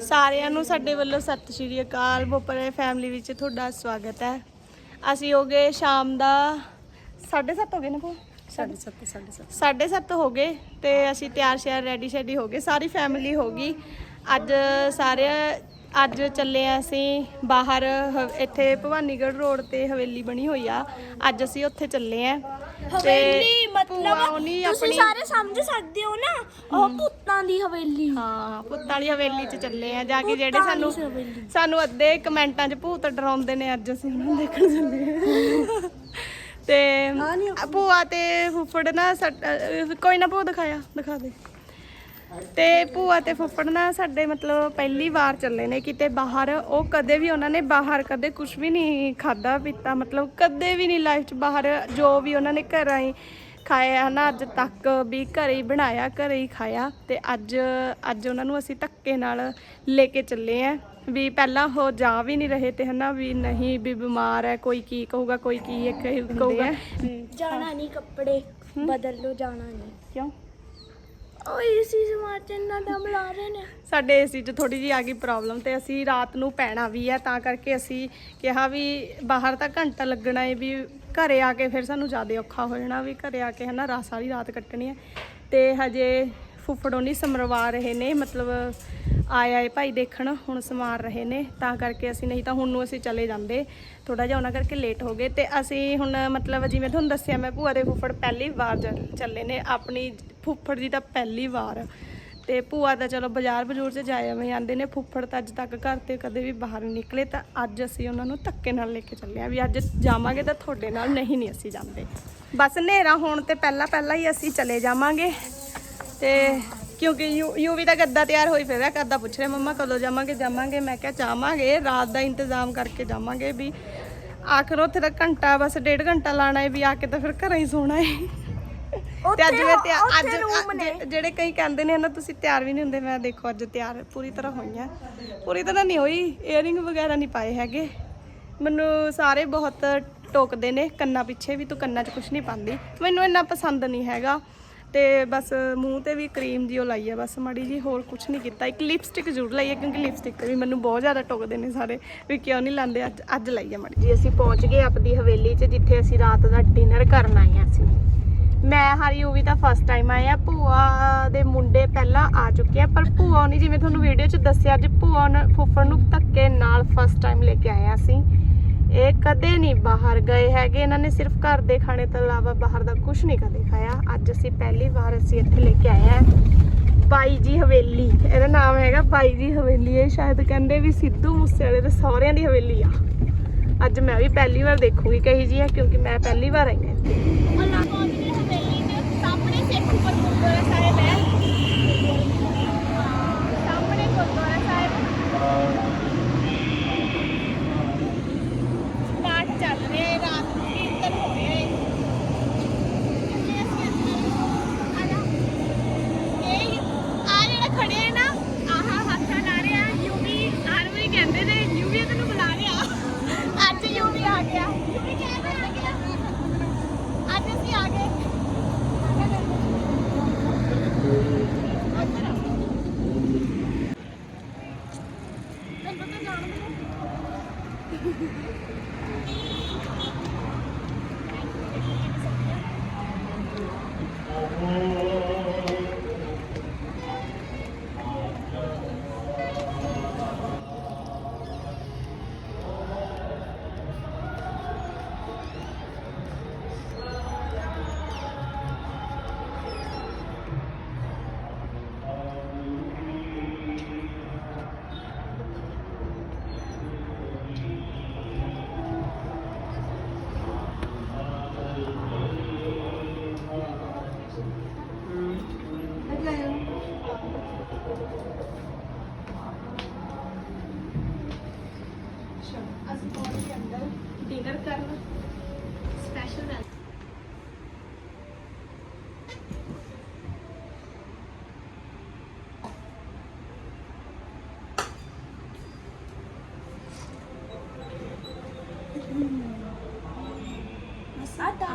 ਸਾਰਿਆਂ ਨੂੰ ਸਾਡੇ ਵੱਲੋਂ ਸਤਿ ਸ਼੍ਰੀ ਅਕਾਲ। ਬੋਪਰੇ ਫੈਮਿਲੀ ਵਿੱਚ ਤੁਹਾਡਾ ਸਵਾਗਤ ਹੈ। ਅਸੀਂ ਹੋ ਗਏ ਸ਼ਾਮ ਦਾ 7:30 ਹੋ ਗਏ ਨਾ ਭੂਆ? 7:30 7:30 7:30 ਹੋ ਗਏ ਤੇ ਅਸੀਂ ਤਿਆਰ ਸ਼ਿਆਰ ਰੈਡੀ ਸ਼ੈਡੀ ਹੋ ਗਏ। ਸਾਰੀ ਫੈਮਿਲੀ ਹੋ ਗਈ। ਅੱਜ ਸਾਰੇ ਅੱਜ ਚੱਲੇ ਆ ਅਸੀਂ ਬਾਹਰ ਹ- ਇੱਥੇ ਭਵਾਨੀਗੜ੍ਹ ਰੋਡ ਤੇ ਹਵੇਲੀ ਬਣੀ ਹੋਈ ਆ। ਅੱਜ ਅਸੀਂ ਉੱਥੇ ਚੱਲੇ ਆ ਹਵੇਲੀ ਭੂਆ ਮਤਲਬ ਉਹਨੀ ਤੁਸੀਂ ਆਪਣੀ ਸਾਰੇ ਸਮਝ ਸਕਦੇ ਹੋ ਨਾ ਉਹ ਭੂਤਾਂ ਦੀ ਹਵੇਲੀ। ਹਾਂ ਪੁੱਤਾਂ ਵਾਲੀ ਹਵੇਲੀ 'ਚ ਚੱਲੇ ਆ ਜਾ ਕੇ ਜਿਹੜੇ ਭੂਤਾਂ ਵਾਲੀ ਸਾਨੂੰ ਹਵੇਲੀ। ਸਾਨੂੰ ਅੱਧੇ ਕਮੈਂਟਾਂ 'ਚ ਭੂਤ ਡਰਾਉਂਦੇ ਨੇ ਅੱਜ ਅਸੀਂ ਉਹਨਾਂ ਨੂੰ ਦੇਖਣ ਚੱਲੇ ਆ। ਤੇ ਭੂਆ ਤੇ ਫੁੱਫੜ ਨਾ ਅਹ ਕੋਈ ਨਾ ਭੂਆ ਦਿਖਾਇਆ ਦਿਖਾ ਦੇ। ਤੇ ਭੂਆ ਤੇ ਫੁੱਫੜ ਨਾ ਸਾਡੇ ਮਤਲਬ ਪਹਿਲੀ ਵਾਰ ਚੱਲੇ ਨੇ ਕਿਤੇ ਬਾਹਰ। ਉਹ ਕਦੇ ਵੀ ਉਹਨਾਂ ਨੇ ਬਾਹਰ ਕਦੇ ਕੁਝ ਵੀ ਨਹੀਂ ਖਾਦਾ ਪੀਤਾ ਮਤਲਬ ਕਦੇ ਵੀ ਨਹੀਂ ਲਾਈਫ 'ਚ ਬਾਹਰ। ਜੋ ਵੀ ਉਹਨਾਂ ਨੇ ਘਰਾਂ ਹੀ ਖਾਇਆ ਨਾ ਅੱਜ ਤੱਕ ਵੀ ਘਰੇ ਹੀ ਬਣਾਇਆ ਘਰੇ ਹੀ ਖਾਇਆ। ਤੇ ਅੱਜ ਅੱਜ ਉਹਨਾਂ ਨੂੰ ਅਸੀਂ ਧੱਕੇ ਨਾਲ ਲੈ ਕੇ ਚੱਲੇ ਆ ਵੀ ਪਹਿਲਾਂ ਉਹ ਜਾ ਵੀ ਨਹੀਂ ਰਹੇ ਤੇ ਹਨਾ ਵੀ ਨਹੀਂ ਵੀ ਬਿਮਾਰ ਹੈ ਕੋਈ ਕੀ ਕਹੂਗਾ ਕੋਈ ਕੀ ਕਹੂਗਾ। ਜਾਣਾ ਨਹੀਂ ਕੱਪੜੇ ਬਦਲ ਲੋ ਜਾਣਾ ਨਹੀਂ। ਕਿਉਂ? ਉਹ ਇਸੀ ਸਮਾਜ ਇੰਨਾ ਦਮ ਲਾ ਰਹੇ ਨੇ। ਸਾਡੇ ਏਸੀ 'ਚ ਥੋੜੀ ਜੀ ਆ ਗਈ ਪ੍ਰੋਬਲਮ ਤੇ ਅਸੀਂ ਰਾਤ ਨੂੰ ਪੈਣਾ ਵੀ ਹੈ ਤਾਂ ਕਰਕੇ ਅਸੀਂ ਕਿਹਾ ਵੀ ਬਾਹਰ ਤਾਂ ਘੰਟਾ ਲੱਗਣਾ ਹੈ ਵੀ ਘਰੇ ਆ ਕੇ ਫਿਰ ਸਾਨੂੰ ਜ਼ਿਆਦਾ ਔਖਾ ਹੋ ਜਾਣਾ ਵੀ ਘਰੇ ਆ ਕੇ ਹਨਾ ਰਾਤ ਸਾਰੀ ਰਾਤ ਕੱਟਣੀ ਹੈ ਤੇ ਹਜੇ ਫੁੱਫੜੋਂ ਨਹੀਂ ਸਮਰਵਾ ਰਹੇ ਨੇ, ਮਤਲਬ ਆਏ ਆਏ ਭਾਈ ਦੇਖਣ ਹੁਣ ਸਮਾਰ ਰਹੇ ਨੇ, ਤਾਂ ਕਰਕੇ ਅਸੀਂ ਨਹੀਂ ਤਾਂ ਹੁਣ ਨੂੰ ਅਸੀਂ ਚਲੇ ਜਾਂਦੇ। ਥੋੜਾ ਜਿਹਾ ਉਹਨਾਂ ਕਰਕੇ ਲੇਟ ਹੋ ਗਏ ਤੇ ਅਸੀਂ ਹੁਣ ਮਤਲਬ ਜਿਵੇਂ ਤੁਹਾਨੂੰ ਦੱਸਿਆ ਮੈਂ ਭੂਆ ਦੇ ਫੁੱਫੜ ਪਹਿਲੀ ਵਾਰ ਚੱਲ- ਚੱਲੇ ਨੇ ਆਪਣੀ ਫੁੱਫੜ ਦੀ ਤਾਂ ਪਹਿਲੀ ਵਾਰ। ਤੇ ਭੂਆ ਤਾਂ ਚਲੋ ਬਾਜ਼ਾਰ ਬਜੂਰ 'ਚ ਜਾਏ ਆਵੇਂ ਜਾਂਦੇ ਨੇ, ਫੁੱਫੜ ਤਾਂ ਅੱਜ ਤੱਕ ਘਰ ਤੇ ਕਦੇ ਵੀ ਬਾਹਰ ਨਿਕਲੇ। ਤਾਂ ਅੱਜ ਅਸੀਂ ਉਹਨਾਂ ਨੂੰ ਧੱਕੇ ਨਾਲ ਲੈ ਕੇ ਚੱਲੇ ਆ ਵੀ ਅੱਜ ਜਾਵਾਂਗੇ ਤਾਂ ਤੁਹਾਡੇ ਨਾਲ, ਨਹੀਂ ਨਹੀਂ ਅਸੀਂ ਜਾਂਦੇ। ਬਸ ਹਨੇਰਾ ਹੋਣ ਤੇ ਪਹਿਲਾਂ ਪਹਿਲਾਂ ਹੀ ਅਸੀਂ ਚਲੇ ਜਾਵਾਂਗੇ। ਤੇ ਕਿਉਂਕਿ ਯੂ ਯੂ ਵੀ ਤਾਂ ਗੱਦਾ ਤਿਆਰ ਹੋਈ ਫਿਰਦਾ ਕਰਦਾ, ਪੁੱਛ ਰਿਹਾ, ਮੰਮਾ ਕਦੋਂ ਜਾਵਾਂਗੇ? ਜਾਵਾਂਗੇ। ਮੈਂ ਕਿਹਾ, ਜਾਵਾਂਗੇ, ਰਾਤ ਦਾ ਇੰਤਜ਼ਾਮ ਕਰਕੇ ਜਾਵਾਂਗੇ ਵੀ ਆਖਰ ਉੱਥੇ ਦਾ ਘੰਟਾ, ਬਸ ਡੇਢ ਘੰਟਾ ਲਾਣਾ ਹੈ ਵੀ ਆ ਕੇ ਤਾਂ ਫਿਰ ਘਰਾਂ ਹੀ ਸੋਣਾ ਹੈ ਤੇ ਅੱਜ ਮੈਂ ਤਿਆਰ ਅੱਜ ਜਿਹੜੇ ਕਈ ਕਹਿੰਦੇ ਨੇ ਨਾ ਤੁਸੀਂ ਤਿਆਰ ਵੀ ਨਹੀਂ ਹੁੰਦੇ ਮੈਂ ਦੇਖੋ ਅੱਜ ਤਿਆਰ ਪੂਰੀ ਤਰ੍ਹਾਂ ਹੋਈਆਂ ਪੂਰੀ ਤਰ੍ਹਾਂ ਨਹੀਂ ਹੋਈ ਏਅਰਿੰਗ ਵਗੈਰਾ ਨਹੀਂ ਪਾਏ ਹੈਗੇ। ਮੈਨੂੰ ਸਾਰੇ ਬਹੁਤ ਟੋਕਦੇ ਨੇ ਕੰਨਾਂ ਪਿੱਛੇ ਵੀ ਤੂੰ ਕੰਨਾਂ 'ਚ ਕੁਝ ਨਹੀਂ ਪਾਉਂਦੀ। ਮੈਨੂੰ ਇੰਨਾ ਪਸੰਦ ਨਹੀਂ ਹੈਗਾ। ਤੇ ਬਸ ਮੂੰਹ ਤੇ ਵੀ ਕਰੀਮ ਜੀ ਉਹ ਲਾਈ ਹੈ ਬਸ ਮਾੜੀ ਜੀ ਹੋਰ ਕੁਝ ਨਹੀਂ ਕੀਤਾ। ਇੱਕ ਲਿਪਸਟਿਕ ਜ਼ਰੂਰ ਲਾਈ ਹੈ ਕਿਉਂਕਿ ਲਿਪਸਟਿਕ ਤੇ ਵੀ ਮੈਨੂੰ ਬਹੁਤ ਜ਼ਿਆਦਾ ਟੋਕਦੇ ਨੇ ਸਾਰੇ ਵੀ ਕਿਉਂ ਨਹੀਂ ਲਾਉਂਦੇ ਅੱਜ ਅੱਜ ਲਾਈ ਹੈ ਮਾੜੀ ਜੀ ਅਸੀਂ ਪਹੁੰਚ ਗਏ ਆਪਦੀ ਹਵੇਲੀ 'ਚ ਜਿੱਥੇ ਅਸੀਂ ਰਾਤ ਦਾ ਡਿਨਰ ਕਰਨ ਆਏ ਹਾਂ ਅਸੀਂ। ਮੈਂ ਹਰੀ ਉਹ ਵੀ ਤਾਂ ਫਸਟ ਟਾਈਮ ਆਇਆ ਭੂਆ ਦੇ ਮੁੰਡੇ ਪਹਿਲਾਂ ਆ ਚੁੱਕੇ ਆ, ਪਰ ਭੂਆ ਨੇ ਜਿਵੇਂ ਤੁਹਾਨੂੰ ਵੀਡੀਓ 'ਚ ਦੱਸਿਆ ਅੱਜ ਭੂਆ ਨੇ ਫੁੱਫੜ ਨੂੰ ਧੱਕੇ ਨਾਲ ਫਸਟ ਟਾਈਮ ਲੈ ਕੇ ਆਇਆ ਆ ਅਸੀਂ। ਇਹ ਕਦੇ ਨਹੀਂ ਬਾਹਰ ਗਏ ਹੈਗੇ, ਇਹਨਾਂ ਨੇ ਸਿਰਫ ਘਰ ਦੇ ਖਾਣੇ ਤੋਂ ਇਲਾਵਾ ਬਾਹਰ ਦਾ ਕੁਝ ਨਹੀਂ ਕਦੇ ਖਾਇਆ। ਅੱਜ ਅਸੀਂ ਪਹਿਲੀ ਵਾਰ ਅਸੀਂ ਇੱਥੇ ਲੈ ਕੇ ਆਏ ਆ, ਬਾਈ ਜੀ ਹਵੇਲੀ। ਇਹਦਾ ਨਾਮ ਹੈਗਾ ਬਾਈ ਜੀ ਹਵੇਲੀ, ਇਹ ਸ਼ਾਇਦ ਕਹਿੰਦੇ ਵੀ ਸਿੱਧੂ ਮੂਸੇਵਾਲੇ ਦੇ ਸਹੁਰਿਆਂ ਦੀ ਹਵੇਲੀ ਆ। ਅੱਜ ਮੈਂ ਵੀ ਪਹਿਲੀ ਵਾਰ ਦੇਖੂਗੀ ਕਹੀ ਜੀ ਹੈ ਕਿਉਂਕਿ ਮੈਂ ਪਹਿਲੀ ਵਾਰ ਆਈ ਹਾਂ ਇੱਥੇ। ਅੱਲਾਹ ਪਾਕ ਦੀ ਹਵੇਲੀ ਦੇ ਸਾਹਮਣੇ ਸਿੱਖ ਉੱਪਰ ਗੁਰਦੁਆਰਾ ਸਾਹਿਬ।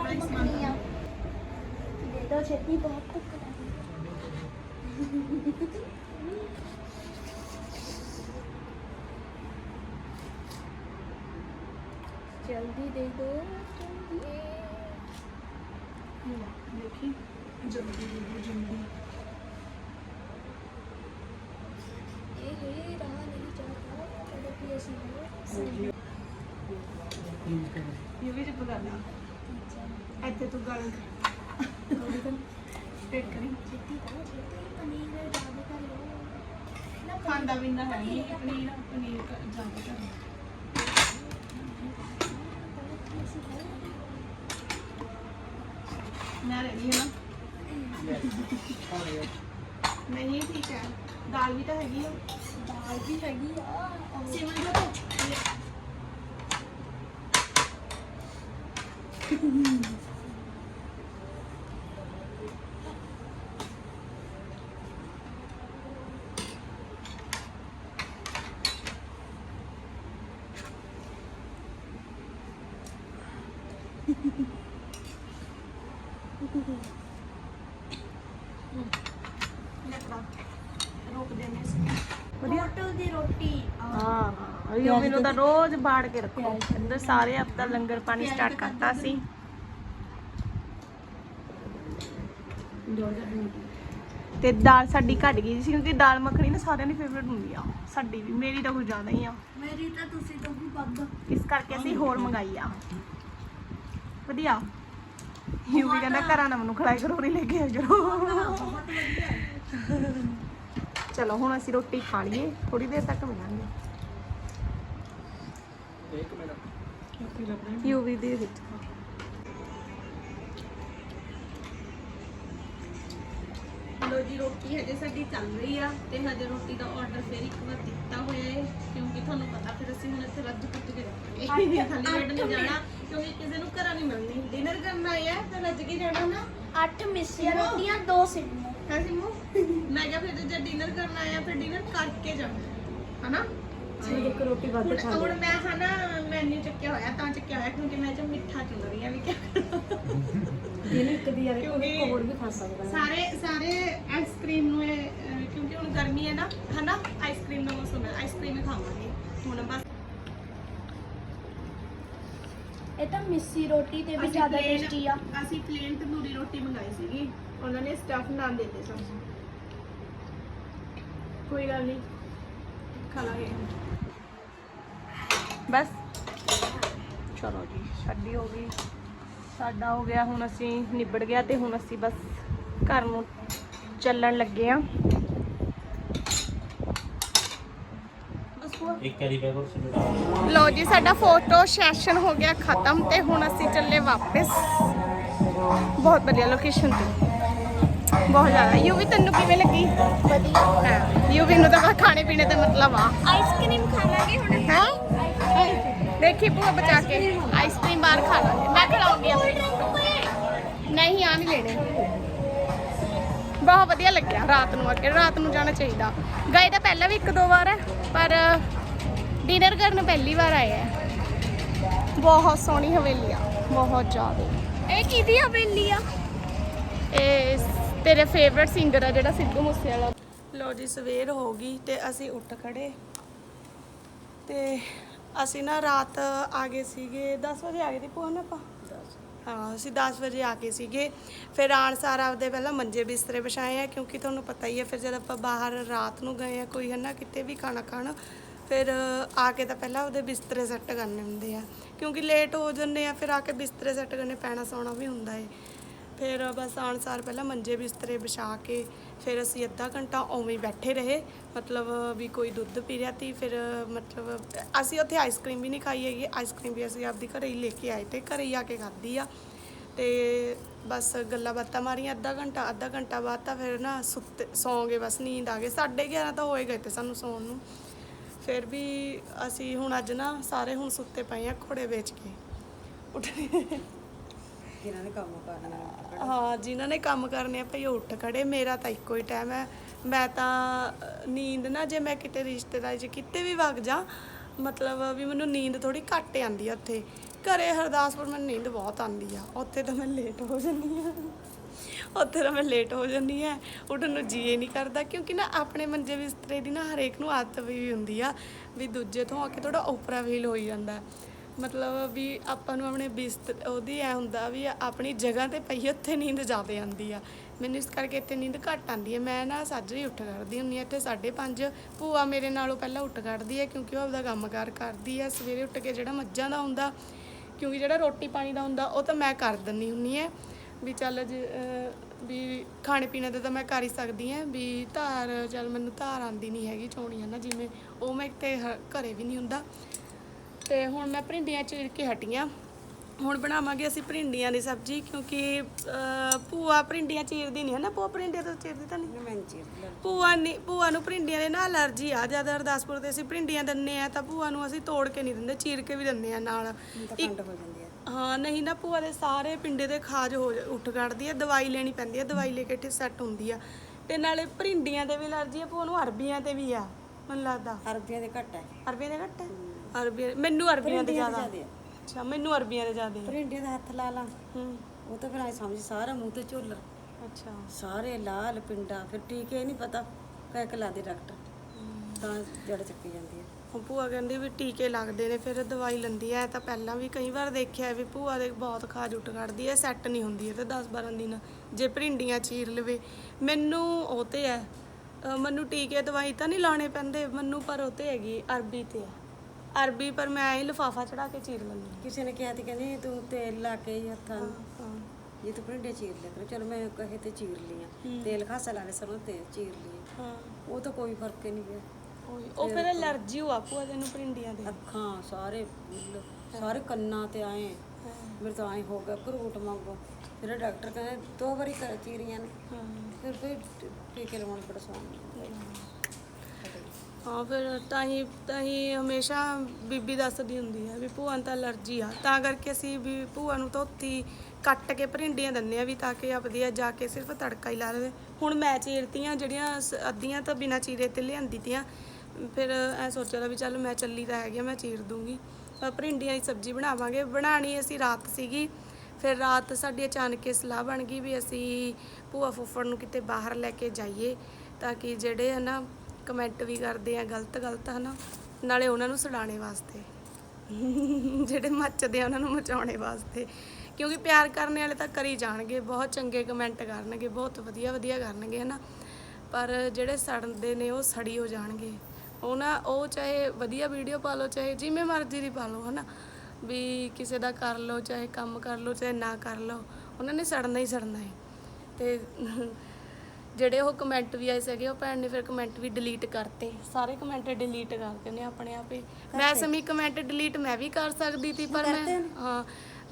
아니요. 근데 너 제띠고 먹고 그래. जल्दी दे दो देखिए जल्दी दे दो जल्दी ये रहा नहीं चाहता ये भी जो बताना ਇੱਥੇ ਤੂੰ ਗੱਲ ਟੇਕ ਕਰੀ ਖਾਂਦਾ ਪੀਂਦਾ ਹੈ ਨਹੀਂ। ਪਨੀਰ ਪਨੀਰ ਜ਼ਿਆਦਾ ਕਰ ਮੈਂ ਰੈਡੀ ਹੈ ਨਾ। ਨਹੀਂ ਠੀਕ ਹੈ। ਦਾਲ ਵੀ ਤਾਂ ਹੈਗੀ ਆ। ਦਾਲ ਵੀ ਹੈਗੀ ਆ। ਸਿਮਨ ਜੋ ਤੂੰ ਵਧੀਆ। ਹੋਟਲ ਦੀ ਰੋਟੀ ਹਾਂ। ਇਹ ਮੈਨੂੰ ਤਾਂ ਰੋਜ਼ ਬਾੜ ਕੇ ਰੱਖੋ। ਅੰਦਰ ਸਾਰੇ ਹਫਤਾ ਲੰਗਰ ਪਾਣੀ ਸਟਾਰਟ ਕਰਤਾ ਸੀ। ਤੇ ਦਾਲ ਸਾਡੀ ਘਟ ਗਈ ਸੀ ਕਿਉਂਕਿ ਦਾਲ ਮੱਖਣੀ ਨਾ ਸਾਰਿਆਂ ਦੀ ਫੇਵਰਟ ਹੁੰਦੀ ਆ। ਸਾਡੀ ਵੀ ਮੇਰੀ ਤਾਂ ਕੁਝ ਜ਼ਿਆਦਾ ਹੀ ਆ। ਮੇਰੀ ਤਾਂ ਤੁਸੀਂ ਤੋਂ ਵੀ ਵੱਧ। ਇਸ ਕਰਕੇ ਅਸੀਂ ਹੋਰ ਮੰਗਾਈ ਆ। ਵਧੀਆ। ਯੂ ਵੀ ਕਹਿੰਦਾ ਘਰਾਂ ਦਾ ਮੈਨੂੰ ਖੜਾਈ ਕਰੋ ਨਹੀਂ ਲੈ ਕੇ ਆਇਆ ਕਰੋ। ਬਹੁਤ ਵਧੀਆ। ਚਲੋ ਹੁਣ ਅਸੀਂ ਰੋਟੀ ਖਾ ਲਈਏ ਥੋੜੀ ਦੇਰ ਤੱਕ ਮਿਲਾਂਗੇ। ਯੂਵੀ ਦੇ ਵਿੱਚ। ਲੋ ਜੀ ਰੋਟੀ ਹਜੇ ਸਾਡੀ ਚੱਲ ਰਹੀ ਆ ਤੇ ਹਜੇ ਰੋਟੀ ਦਾ ਆਰਡਰ ਫੇਰ ਇੱਕ ਵਾਰ ਦਿੱਤਾ ਹੋਇਆ ਹੈ ਕਿਉਂਕਿ ਤੁਹਾਨੂੰ ਪਤਾ ਫਿਰ ਅਸੀਂ ਹੁਣ ਇੱਥੇ ਰੱਜ ਪੁੱਜ ਕੇ ਰੱਖਾਂਗੇ। ਖਾਲੀ ਵੇਟ ਨਹੀਂ ਜਾਣਾ ਕਿਉਂਕਿ ਕਿਸੇ ਨੂੰ ਘਰਾਂ ਨਹੀਂ ਮਿਲਣੀ। ਡਿਨਰ ਕਰਨਾ ਆਇਆ ਤਾਂ ਰੱਜ ਕੇ ਜਾਣਾ ਨਾ। ਅੱਠ ਮਿੱਸੀਆਂ ਰੋਟੀਆਂ ਦੋ ਸਿੰਮੂ ਹੈ ਸਿਮੂ ਮੈਂ ਕਿਹਾ ਫਿਰ ਜੇ ਡਿਨਰ ਕਰਨਾ ਆਇਆ ਫਿਰ ਡਿਨਰ ਕਰਕੇ ਜਾਣਾ ਹਨਾ? ਇੱਕ ਰੋਟੀ ਵੱਧ ਹੁਣ ਹੁਣ ਮੈਂ ਹਨਾ ਮੈਨੂ ਚੱਕਿਆ ਹੋਇਆ ਤਾਂ ਚੱਕਿਆ ਹੋਇਆ ਕਿਉਂਕਿ ਮੈਂ ਜਦ ਮਿੱਠਾ ਚੁਣ ਰਹੀ ਆ ਵੀ ਕਿਆ ਦਿਨ ਇੱਕ ਦੀ ਯਾਰ ਕਿਉਂਕਿ ਹੋਰ ਵੀ ਖਾ ਸਕਦਾ ਸਾਰੇ ਸਾਰੇ ਆਈਸਕ੍ਰੀਮ ਨੂੰ ਇਹ, ਕਿਉਂਕਿ ਹੁਣ ਗਰਮੀ ਹੈ ਨਾ ਹਨਾ? ਆਈਸਕ੍ਰੀਮ ਦਾ ਮੌਸਮ ਹੈ ਆਈਸਕ੍ਰੀਮ ਹੀ ਖਾਵਾਂਗੇ। ਹੁਣ ਬਸ। ਇਹ ਤਾਂ ਮਿੱਸੀ ਰੋਟੀ ਤੇ ਵੀ ਜ਼ਿਆਦਾ ਟੇਸਟੀ ਆ। ਅਸੀਂ ਪਲੇਨ ਤੰਦੂਰੀ ਰੋਟੀ ਮੰਗਾਈ ਸੀਗੀ। ਉਹਨਾਂ ਨੇ ਸਟਫ ਦੇ ਦਿੱਤੇ ਸਾਨੂੰ ਕੋਈ ਗੱਲ ਨਹੀਂ ਖਾ ਲਾਂਗੇ। ਬਸ। ਚਲੋ ਜੀ ਸਾਡੀ ਹੋ ਗਈ। ਸਾਡਾ ਹੋ ਗਿਆ ਹੁਣ ਅਸੀਂ ਨਿਬੜ ਗਿਆ ਤੇ ਹੁਣ ਅਸੀਂ ਬਸ ਘਰ ਨੂੰ ਚੱਲਣ ਲੱਗੇ ਆ। ਇੱਕ ਕੈਰੀ ਬੈਗ ਉਸ ਨੂੰ ਲੋ ਜੀ ਸਾਡਾ ਫੋਟੋ ਸੈਸ਼ਨ ਹੋ ਗਿਆ ਖਤਮ ਤੇ ਹੁਣ ਅਸੀਂ ਚੱਲੇ ਵਾਪਸ। ਬਹੁਤ ਵਧੀਆ ਲੋਕੇਸ਼ਨ ਤੇ। ਬਹੁਤ ਜ਼ਿਆਦਾ। ਯੂ ਵੀ ਤੈਨੂੰ ਕਿਵੇਂ ਲੱਗੀ? ਵਧੀਆ। ਯੂ ਵੀ ਨੂੰ ਤਾਂ ਖਾਣੇ ਪੀਣੇ ਤੇ ਮਤਲਬ ਆ। ਆਈਸਕ੍ਰੀਮ ਖਾਵਾਂਗੇ ਹੁਣ। ਹੈ? ਦੇਖੀ ਭੂਆ ਬਚਾ ਕੇ। ਆਈਸਕ੍ਰੀਮ ਬਾਹਰ ਖਾ ਲਾਂਗੇ। ਮੈਂ ਖਿਲਾਉਂਗੀ ਆਪਣੀ ਨਹੀਂ ਆ ਨਹੀਂ ਲੈਣੇ। ਬਹੁਤ ਵਧੀਆ ਲੱਗਿਆ ਰਾਤ ਨੂੰ ਅੱਗੇ। ਰਾਤ ਨੂੰ ਜਾਣਾ ਚਾਹੀਦਾ। ਗਏ ਤਾਂ ਪਹਿਲਾਂ ਵੀ ਇੱਕ ਦੋ ਵਾਰ ਹੈ ਪਰ ਡਿਨਰ ਕਰਨ ਪਹਿਲੀ ਵਾਰ ਆਏ ਹੈ ਬਹੁਤ ਸੋਹਣੀ ਹਵੇਲੀ ਆ। ਬਹੁਤ ਜ਼ਿਆਦਾ। ਇਹ ਕਿਹਦੀ ਹਵੇਲੀ ਆ? ਇਹ ਤੇਰੇ ਫੇਵਰਿਟ ਸਿੰਗਰ ਆ ਜਿਹੜਾ ਸਿੱਧੂ ਮੂਸੇਵਾਲਾ। ਲੋ ਜੀ ਸਵੇਰ ਹੋ ਗਈ ਤੇ ਅਸੀਂ ਉੱਠ ਖੜੇ। ਤੇ ਅਸੀਂ ਨਾ ਰਾਤ ਆ ਗਏ ਸੀਗੇ 10 ਵਜੇ ਆ ਗਏ ਸੀ ਨਾ ਆਪਾਂ? ਹਾਂ ਅਸੀਂ 10 ਵਜੇ ਆ ਗਏ ਸੀਗੇ। ਫਿਰ ਆਣ ਸਾਰ ਆਪਦੇ ਪਹਿਲਾਂ ਮੰਜੇ ਬਿਸਤਰੇ ਵਿਛਾਏ ਆ ਕਿਉਂਕਿ ਤੁਹਾਨੂੰ ਪਤਾ ਹੀ ਹੈ ਫਿਰ ਜਦ ਆਪਾਂ ਬਾਹਰ ਰਾਤ ਨੂੰ ਗਏ ਆ ਕੋਈ ਹੈ ਨਾ ਕਿਤੇ ਵੀ ਖਾਣਾ ਖਾਣ ਫਿਰ ਆ ਕੇ ਤਾਂ ਪਹਿਲਾਂ ਉਹਦੇ ਬਿਸਤਰੇ ਸੈੱਟ ਕਰਨੇ ਹੁੰਦੇ ਆ। ਕਿਉਂਕਿ ਲੇਟ ਹੋ ਜੰਨੇ ਆ ਫਿਰ ਆ ਕੇ ਬਿਸਤਰੇ ਸੈੱਟ ਕਰਨੇ ਪੈਣਾ ਸੌਣਾ ਵੀ ਹੁੰਦਾ ਏ। ਫਿਰ ਬਸ ਆਉਣ ਸਾਰ ਪਹਿਲਾਂ ਮੰਜੇ ਬਿਸਤਰੇ ਵਿਛਾ ਕੇ ਫਿਰ ਅਸੀਂ ਅੱਧਾ ਘੰਟਾ ਉਵੇਂ ਹੀ ਬੈਠੇ ਰਹੇ। ਮਤਲਬ ਵੀ ਕੋਈ ਦੁੱਧ ਪੀ ਰਿਹਾ ਤੀ ਫਿਰ ਮਤਲਬ ਅਸੀਂ ਉੱਥੇ ਆਈਸਕ੍ਰੀਮ ਵੀ ਨਹੀਂ ਖਾਈ ਹੈਗੀ। ਆਈਸਕ੍ਰੀਮ ਵੀ ਅਸੀਂ ਆਪਦੀ ਘਰੇ ਹੀ ਲੈ ਕੇ ਆਏ ਤੇ ਘਰੇ ਹੀ ਆ ਕੇ ਖਾਧੀ ਆ। ਤੇ ਬਸ ਗੱਲਾਂ ਬਾਤਾਂ ਮਾਰੀਆਂ, ਅੱਧਾ ਘੰਟਾ ਅੱਧਾ ਘੰਟਾ ਬਾਅਦ ਤਾਂ ਫਿਰ ਨਾ ਸੁੱਤੇ ਸੌਂ ਗਏ ਬਸ ਨੀਂਦ ਆ ਗਈ। 11:30 ਤਾਂ ਹੋਏ ਗਏ ਤੇ ਸਾਨੂੰ ਸੌਣ ਨੂੰ। ਫਿਰ ਵੀ ਅਸੀਂ ਹੁਣ ਅੱਜ ਨਾ ਸਾਰੇ ਹੁਣ ਸੁੱਤੇ ਪਏ ਆ ਘੋੜੇ ਵੇਚ ਕੇ। ਉੱਠ ਜਿਨ੍ਹਾਂ ਨੇ ਕੰਮ ਕਰਨਾ ਹਾਂ ਜਿਨ੍ਹਾਂ ਨੇ ਕੰਮ ਕਰਨੇ ਆ ਭਈ ਉਹ ਉੱਠ ਖੜੇ ਮੇਰਾ ਤਾਂ ਇੱਕੋ ਹੀ ਟਾਈਮ ਹੈ। ਮੈਂ ਤਾਂ ਅਹ, ਨੀਂਦ ਨਾ ਜੇ ਮੈਂ ਕਿਤੇ ਰਿਸ਼ਤੇਦਾਰੀ 'ਚ ਕਿਤੇ ਵੀ ਵਗ ਜਾ ਮਤਲਬ ਵੀ ਮੈਨੂੰ ਨੀਂਦ ਥੋੜੀ ਘੱਟ ਆਉਂਦੀ ਆ ਉੱਥੇ। ਘਰੇ ਹਰਦਾਸਪੁਰ ਮੈਨੂੰ ਨੀਂਦ ਬਹੁਤ ਆਉਂਦੀ ਆ। ਉੱਥੇ ਤਾਂ ਮੈਂ ਲੇਟ ਹੋ ਜਾਂਦੀ ਆ। ਉੱਥੇ ਤਾਂ ਮੈਂ ਲੇਟ ਹੋ ਜਾਂਦੀ ਆ। ਉੱਠਣ ਨੂੰ ਜੀਏ ਨਹੀਂ ਕਰਦਾ ਕਿਉਂਕਿ ਨਾ ਆਪਣੇ ਮੰਜੇ ਬਿਸਤਰੇ ਦੀ ਨਾ ਹਰੇਕ ਨੂੰ ਆਦਤ ਵੀ ਹੁੰਦੀ ਆ ਵੀ ਦੂਜੇ ਤੋਂ ਆ ਕੇ ਥੋੜਾ ਓਪਰਾ ਫੀਲ ਹੋਈ ਜਾਂਦਾ। ਮਤਲਬ ਵੀ ਆਪਾਂ ਨੂੰ ਆਪਣੇ ਬਿਸਤਰ ਉਹਦੀ ਐ ਹੁੰਦਾ ਵੀ ਆਪਣੀ ਜਗ੍ਹਾ ਤੇ ਪਈ ਉੱਥੇ ਨੀਂਦ ਜ਼ਿਆਦਾ ਆਉਂਦੀ ਆ। ਮੈਨੂੰ ਇਸ ਕਰਕੇ ਇੱਥੇ ਨੀਂਦ ਘੱਟ ਆਉਂਦੀ ਹੈ ਮੈਂ ਨਾ ਸਾਜਰੀ ਉੱਠ ਖੜਦੀ ਹੁੰਦੀ ਹਾਂ ਇੱਥੇ 5:30 ਭੂਆ ਮੇਰੇ ਨਾਲੋਂ ਪਹਿਲਾਂ ਉੱਠ ਖੜਦੀ ਹੈ ਕਿਉਂਕਿ ਉਹ ਆਪਦਾ ਕੰਮਕਾਰ ਕਰਦੀ ਹੈ ਸਵੇਰੇ ਉੱਠ ਕੇ ਜਿਹੜਾ ਮੱਝਾਂ ਦਾ ਹੁੰਦਾ ਕਿਉਂਕਿ ਜਿਹੜਾ ਰੋਟੀ ਪਾਣੀ ਦਾ ਹੁੰਦਾ ਉਹ ਤਾਂ ਮੈਂ ਕਰ ਦਿੰਦੀ ਹੁੰਨੀ ਹੈ ਵੀ ਚੱਲ ਜੇ, ਵੀ ਖਾਣੇ ਪੀਣੇ ਦਾ ਤਾਂ ਮੈਂ ਕਰ ਹੀ ਸਕਦੀ ਹਾਂ ਵੀ ਧਾਰ ਚੱਲ ਮੈਨੂੰ ਧਾਰ ਆਂਦੀ ਨਹੀਂ ਹੈਗੀ ਚੋਣੀ ਹੈ ਨਾ ਜਿਵੇਂ ਉਹ ਮੈਂ ਤੇ ਹ- ਘਰੇ ਵੀ ਨਹੀਂ ਹੁੰਦਾ। ਤੇ ਹੁਣ ਮੈਂ ਭਿੰਡੀਆਂ ਚੀਰ ਕੇ ਹਟੀਆਂ। ਹੁਣ ਬਣਾਵਾਂਗੇ ਅਸੀਂ ਭਿੰਡੀਆਂ ਦੀ ਸਬਜ਼ੀ ਕਿਉਂਕਿ ਭੂਆ ਭਿੰਡੀਆਂ ਚੀਰਦੀ ਨਹੀਂ ਹੈ ਨਾ ਭੂਆ ਭਿੰਡੀਆਂ ਤਾਂ ਚੀਰਦੀ ਤਾਂ ਨਹੀਂ ਮੈਂ ਚੀਰ ਲੈ ਭੂਆ ਨੇ ਭੂਆ ਨੂੰ ਭਿੰਡੀਆਂ ਦੇ ਨਾਲ ਅਲਰਜੀ ਆ। ਜ਼ਿਆਦਾ ਅਰਦਾਸਪੁਰ ਤੇ ਅਸੀਂ ਭਿੰਡੀਆਂ ਦਿੰਨੇ ਆ ਤਾਂ ਭੂਆ ਨੂੰ ਅਸੀਂ ਤੋੜ ਕੇ ਨਹੀਂ ਦਿੰਦੇ ਚੀਰ ਕੇ ਵੀ ਦਿੰਨੇ ਆ ਨਾਲ। ਇੱਕ ਹੋ ਜਾਂਦੀ ਹੈ ਹਾਂ ਨਹੀਂ ਨਾ ਭੂਆ ਦੇ ਸਾਰੇ ਪਿੰਡੇ ਦੇ ਖਾਜ ਹੋ ਉੱਠ ਕੱਢਦੀ ਹੈ ਦਵਾਈ ਲੈਣੀ ਪੈਂਦੀ ਹੈ ਦਵਾਈ ਲੈ ਕੇ ਇੱਥੇ ਸੈੱਟ ਹੁੰਦੀ ਆ। ਤੇ ਨਾਲੇ ਭਰਿੰਡੀਆਂ ਦੇ ਵੀ ਅਲਰਜੀ ਆ ਭੂਆ ਨੂੰ ਅਰਬੀਆਂ ਤੇ ਵੀ ਆ ਮੈਨੂੰ ਲੱਗਦਾ। ਅਰਬੀਆਂ ਦੇ ਘੱਟ ਹੈ ਅਰਬੀਆਂ ਦੇ ਘੱਟ ਹੈ ਅਰਬੀਆਂ ਮੈਨੂੰ ਅਰਬੀਆਂ ਦੇ ਜ਼ਿਆਦਾ। ਅੱਛਾ ਮੈਨੂੰ ਅਰਬੀਆਂ ਦੇ ਜ਼ਿਆਦਾ ਭਰਿੰਡੀਆਂ ਦਾ ਹੱਥ ਲਾ ਲਾ। ਹੂੰ। ਉਹ ਤਾਂ ਫਿਰ ਐ ਸਮਝ ਸਾਰਾ ਮੂੰਹ ਤੇ ਝੋਲ। ਅੱਛਾ। ਸਾਰੇ ਲਾਲ ਪਿੰਡਾ ਫਿਰ ਟੀਕੇ ਨਹੀਂ ਪਤਾ ਕਹਿ ਕੇ ਲਾ ਦੇ ਡਾਕਟਰ। ਤਾਂ ਜੜ ਚੱਕੀ ਜਾਂਦੀ ਹੈ ਉਹ ਭੂਆ ਕਹਿੰਦੀ ਵੀ ਟੀਕੇ ਲੱਗਦੇ ਨੇ ਫਿਰ ਦਵਾਈ ਲੈਂਦੀ ਐ ਤਾਂ ਪਹਿਲਾਂ ਵੀ ਕਈ ਵਾਰ ਦੇਖਿਆ ਵੀ ਭੂਆ ਦੇ ਬਹੁਤ ਖਾਜ ਉੱਠ ਕੱਢਦੀ ਐ ਸੈੱਟ ਨਹੀਂ ਹੁੰਦੀ ਐ ਤੇ 10 12 ਦਿਨ ਜੇ ਭਰਿੰਡੀਆਂ ਚੀਰ ਲਵੇ। ਮੈਨੂੰ ਉਹ ਤੇ ਐ ਮੈਨੂੰ ਟੀਕੇ ਦਵਾਈ ਤਾਂ ਨਹੀਂ ਲਾਣੇ ਪੈਂਦੇ ਮੈਨੂੰ ਪਰ ਉਹ ਤੇ ਹੈਗੀ ਅਰਬੀ ਤੇ ਐ ਅਰਬੀ ਪਰ ਮੈਂ ਇਹ ਲਿਫਾਫਾ ਚੜਾ ਕੇ ਚੀਰ ਲੈਂਦੀ ਕਿਸੇ ਨੇ ਕਿਹਾ ਤੀ ਕਹਿੰਦੀ ਤੂੰ ਤੇਲ ਲਾ ਕੇ ਹੀ ਹੱਥਾਂ ਨੂੰ ਹਾਂ ਜੇ ਤੂੰ ਭਰਿੰਡੇ ਚੀਰ ਲਿਆ ਕਰ। ਚਲ ਮੈਂ ਕਹੇ ਤੇ ਚੀਰ ਲੀਆਂ ਤੇਲ ਖਾਸਾ ਲਾ ਕੇ ਸਰੋਂ ਤੇ ਚੀਰ ਲਈ ਹਾਂ। ਉਹ ਤਾਂ ਕੋਈ ਫ਼ਰਕ ਹੀ ਨਹੀਂ ਪਿਆ। ਉਹੀ। ਫਿਰ ਅਲਰਜੀ ਹੋਆ ਭੂਆ ਦੇ ਨੂੰ ਭਰਿੰਡੀਆਂ ਦੇ। ਅੱਖਾਂ ਸਾਰੇ ਸਾਰੇ ਕੰਨਾਂ ਤੇ ਆਏ। ਮੇਰੇ ਤਾਂ ਆਏ ਹੋ ਗਿਆ ਘਰੂਟ ਮੰਗੋ ਫਿਰ ਡਾਕਟਰ ਕਹਿੰਦੇ ਦੋ ਵਾਰੀ ਕਰ ਚੀਰੀਆਂ ਨੇ। ਹਾਂ। ਫਿਰ ਫਿਰ ਟੀਕੇ ਲਵਾਉਣੇ ਪੜਸਾਉਣੇ ਹਾਂ ਫਿਰ ਤਾਂ ਹੀ ਤਾਂ ਹੀ ਹਮੇਸ਼ਾ ਬੀਬੀ ਦੱਸਦੀ ਹੁੰਦੀ ਹੈ ਵੀ ਭੂਆ ਨੂੰ ਤਾਂ ਅਲਰਜੀ ਆ। ਤਾਂ ਕਰਕੇ ਅਸੀਂ ਵੀ ਭੂਆ ਨੂੰ ਧੋਤੀ ਕੱਟ ਕੇ ਭਰਿੰਡੀਆਂ ਦਿੰਦੇ ਆ ਵੀ ਤਾਂ ਕਿ ਆ ਜਾ ਕੇ ਸਿਰਫ ਤੜਕਾ ਹੀ ਲਾ ਲਵੇ। ਹੁਣ ਮੈਂ ਚੀਰਤੀਆਂ ਜਿਹੜੀਆਂ ਸ- ਅੱਧੀਆਂ ਤਾਂ ਬਿਨਾਂ ਚੀਰੇ ਤੇ ਲਿਆਂਦੀ ਤੀਆਂ। ਫਿਰ ਐ ਸੋਚਿਆ ਵੀ ਚੱਲ ਮੈਂ ਚੱਲੀ ਤਾਂ ਹੈਗੀ ਆ, ਮੈਂ ਚੀਰ ਦੂੰਗੀ। ਤਾਂ ਭਰਿੰਡੀਆਂ ਦੀ ਸਬਜ਼ੀ ਬਣਾਵਾਂਗੇ। ਬਣਾਣੀ ਅਸੀਂ ਰਾਤ ਸੀਗੀ। ਫਿਰ ਰਾਤ ਸਾਡੀ ਅਚਾਨਕ ਇਹ ਸਲਾਹ ਬਣ ਗਈ ਵੀ ਅਸੀਂ ਭੂਆ ਫੁੱਫੜ ਨੂੰ ਕਿਤੇ ਬਾਹਰ ਲੈ ਕੇ ਜਾਈਏ ਤਾਂ ਕਿ ਜਿਹੜੇ ਹਨਾ ਕਮੈਂਟ ਵੀ ਕਰਦੇ ਆ, ਗਲਤ ਗਲਤ, ਹਨਾ? ਨਾਲੇ ਉਹਨਾਂ ਨੂੰ ਸੜਾਣੇ ਵਾਸਤੇ। ਜਿਹੜੇ ਮੱਚਦੇ ਆ, ਉਹਨਾਂ ਨੂੰ ਮਚਾਉਣੇ ਵਾਸਤੇ। ਕਿਉਂਕਿ ਪਿਆਰ ਕਰਨ ਵਾਲੇ ਤਾਂ ਕਰੀ ਜਾਣਗੇ, ਬਹੁਤ ਚੰਗੇ ਕਮੈਂਟ ਕਰਨਗੇ, ਬਹੁਤ ਵਧੀਆ ਵਧੀਆ ਕਰਨਗੇ, ਹਨਾ? ਪਰ ਜਿਹੜੇ ਸੜਦੇ ਨੇ, ਉਹ ਸੜੀ ਹੋ ਜਾਣਗੇ। ਉਹ ਨਾ, ਉਹ ਚਾਹੇ ਵਧੀਆ ਵੀਡੀਓ ਪਾ ਲਓ, ਚਾਹੇ ਜਿਵੇਂ ਮਰਜ਼ੀ ਦੀ ਪਾ ਲਓ, ਹਨਾ? ਵੀ ਕਿਸੇ ਦਾ ਕਰ ਲਓ, ਚਾਹੇ ਕੰਮ ਕਰ ਲਓ, ਚਾਹੇ ਨਾ ਕਰ ਲਓ, ਉਹਨਾਂ ਨੇ ਸੜਨਾ ਹੀ ਸੜਨਾ ਹੈ। ਤੇ ਜਿਹੜੇ ਉਹ ਕਮੈਂਟ ਵੀ ਆਏ ਸੀਗੇ ਉਹ ਭੈਣ ਨੇ ਫਿਰ ਕਮੈਂਟ ਵੀ ਡਿਲੀਟ ਕਰਤੇ। ਸਾਰੇ ਕਮੈਂਟ ਡਿਲੀਟ ਕਰਦੇ ਨੇ ਆਪਣੇ ਆਪ ਹੀ। ਮੈਂ ਸਮੀ ਕਮੈਂਟ ਡਿਲੀਟ ਮੈਂ ਵੀ ਕਰ ਸਕਦੀ ਸੀ ਪਰ ਮੈਂ ਹਾਂ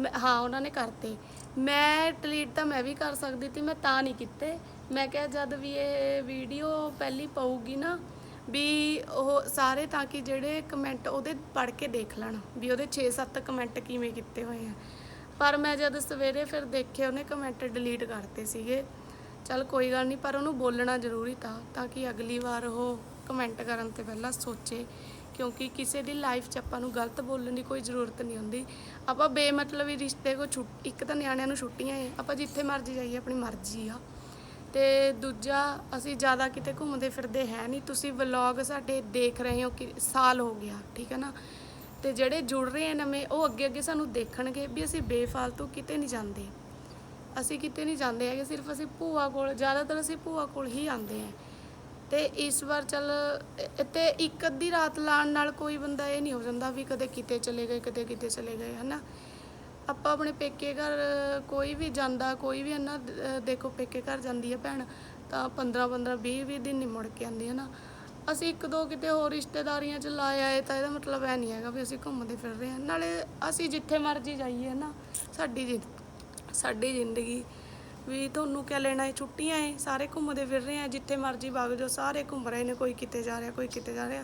ਮੈਂ- ਹਾਂ ਉਹਨਾਂ ਨੇ ਕਰਤੇ। ਮੈਂ ਡਿਲੀਟ ਤਾਂ ਮੈਂ ਵੀ ਕਰ ਸਕਦੀ ਸੀ ਮੈਂ ਤਾਂ ਨਹੀਂ ਕੀਤੇ। ਮੈਂ ਕਿਹਾ ਜਦ ਵੀ ਇਹ ਵੀਡੀਓ ਪਹਿਲੀ ਪਊਗੀ ਨਾ ਵੀ ਉਹ ਸਾਰੇ ਤਾਂ ਕਿ ਜਿਹੜੇ ਕਮੈਂਟ ਉਹਦੇ ਪੜ੍ਹ ਕੇ ਦੇਖ ਲੈਣ ਵੀ ਉਹਦੇ 6-7 ਕਮੈਂਟ ਕਿਵੇਂ ਕੀਤੇ ਹੋਏ ਆ। ਪਰ ਮੈਂ ਜਦ ਸਵੇਰੇ ਫਿਰ ਦੇਖੇ ਉਹਨੇ ਕਮੈਂਟ ਡਿਲੀਟ ਕਰਤੇ ਸੀਗੇ। ਚਲ ਕੋਈ ਗੱਲ ਨਹੀਂ, ਪਰ ਉਹਨੂੰ ਬੋਲਣਾ ਜ਼ਰੂਰੀ ਤਾਂ ਤਾਂ ਕਿ ਅਗਲੀ ਵਾਰ ਉਹ ਕਮੈਂਟ ਕਰਨ ਤੇ ਪਹਿਲਾਂ ਸੋਚੇ, ਕਿਉਂਕਿ ਕਿਸੇ ਦੀ ਲਾਈਫ 'ਚ ਆਪਾਂ ਨੂੰ ਗਲਤ ਬੋਲਣ ਦੀ ਕੋਈ ਜ਼ਰੂਰਤ ਨਹੀਂ ਹੁੰਦੀ। ਆਪਾਂ ਬੇਮਤਲਬੀ ਰਿਸ਼ਤੇ ਕੋ ਛੁੱਟ, ਇੱਕ ਤਾਂ ਨਿਆਣਿਆਂ ਨੂੰ ਛੁੱਟੀਆਂ ਏ, ਆਪਾਂ ਜਿੱਥੇ ਮਰਜ਼ੀ ਜਾਈਏ, ਆਪਣੀ ਮਰਜ਼ੀ ਆ। ਤੇ ਦੂਜਾ, ਅਸੀਂ ਜ਼ਿਆਦਾ ਕਿਤੇ ਘੁੰਮਦੇ ਫਿਰਦੇ ਹੈ ਨਹੀਂ, ਤੁਸੀਂ ਵਲੌਗ ਸਾਡੇ ਦੇਖ ਰਹੇ ਹੋ ਕਿ ਸਾਲ ਹੋ ਗਿਆ, ਠੀਕ ਹੈ ਨਾ? ਤੇ ਜਿਹੜੇ ਜੁੜ ਰਹੇ ਆ ਨਵੇਂ, ਉਹ ਅੱਗੇ ਅੱਗੇ ਸਾਨੂੰ ਦੇਖਣਗੇ ਵੀ ਅਸੀਂ ਬੇਫਾਲਤੂ ਕਿਤੇ ਨਹੀਂ ਜਾਂਦੇ। ਅਸੀਂ ਕਿਤੇ ਨਹੀਂ ਜਾਂਦੇ ਹੈਗੇ, ਸਿਰਫ ਅਸੀਂ ਭੂਆ ਕੋਲ, ਜ਼ਿਆਦਾਤਰ ਅਸੀਂ ਭੂਆ ਕੋਲ ਹੀ ਆਉਂਦੇ ਆ ਤੇ ਇਸ ਵਾਰ ਚੱਲ, ਅ- ਤੇ ਇੱਕ ਅੱਧੀ ਰਾਤ ਲਾਣ ਨਾਲ ਕੋਈ ਬੰਦਾ ਇਹ ਨਹੀਂ ਹੋ ਜਾਂਦਾ ਵੀ ਕਦੇ ਕਿਤੇ ਚਲੇ ਗਏ, ਕਦੇ ਕਿਤੇ ਚਲੇ ਗਏ, ਹਨਾ? ਆਪਾਂ ਆਪਣੇ ਪੇਕੇ ਘਰ ਕੋਈ ਵੀ ਜਾਂਦਾ, ਕੋਈ ਵੀ ਨਾ ਦੇਖੋ ਪੇਕੇ ਘਰ ਜਾਂਦੀ ਹੈ ਭੈਣ, ਤਾਂ 15 15 20 20 ਦਿਨ ਨਹੀਂ ਮੁੜ ਕੇ ਆਉਂਦੀ ਹੈ ਨਾ ਅਸੀਂ ਇੱਕ ਦੋ ਕਿਤੇ ਹੋਰ ਰਿਸ਼ਤੇਦਾਰੀਆਂ ਚ ਲਾ ਆਏ ਤਾਂ ਇਹਦਾ ਮਤਲਬ ਇਹ ਨਹੀਂ ਹੈਗਾ ਵੀ ਅਸੀਂ ਘੁੰਮਦੇ ਫਿਰ ਰਹੇ ਹਾਂ। ਨਾਲੇ ਅਸੀਂ ਜਿੱਥੇ ਮਰਜ਼ੀ ਜਾਈਏ ਨਾ ਸਾਡੀ ਜ਼ਿੰ- ਸਾਡੀ ਜ਼ਿੰਦਗੀ। ਵੀ ਤੁਹਾਨੂੰ ਕਿਆ ਲੈਣਾ ਹੈ? ਛੁੱਟੀਆਂ ਹੈ, ਸਾਰੇ ਘੁੰਮਦੇ ਫਿਰ ਰਹੇ ਆ ਜਿੱਥੇ ਮਰਜ਼ੀ ਵਗ ਜਾਓ, ਸਾਰੇ ਘੁੰਮ ਰਹੇ ਨੇ, ਕੋਈ ਕਿਤੇ ਜਾ ਰਿਹਾ, ਕੋਈ ਕਿਤੇ ਜਾ ਰਿਹਾ।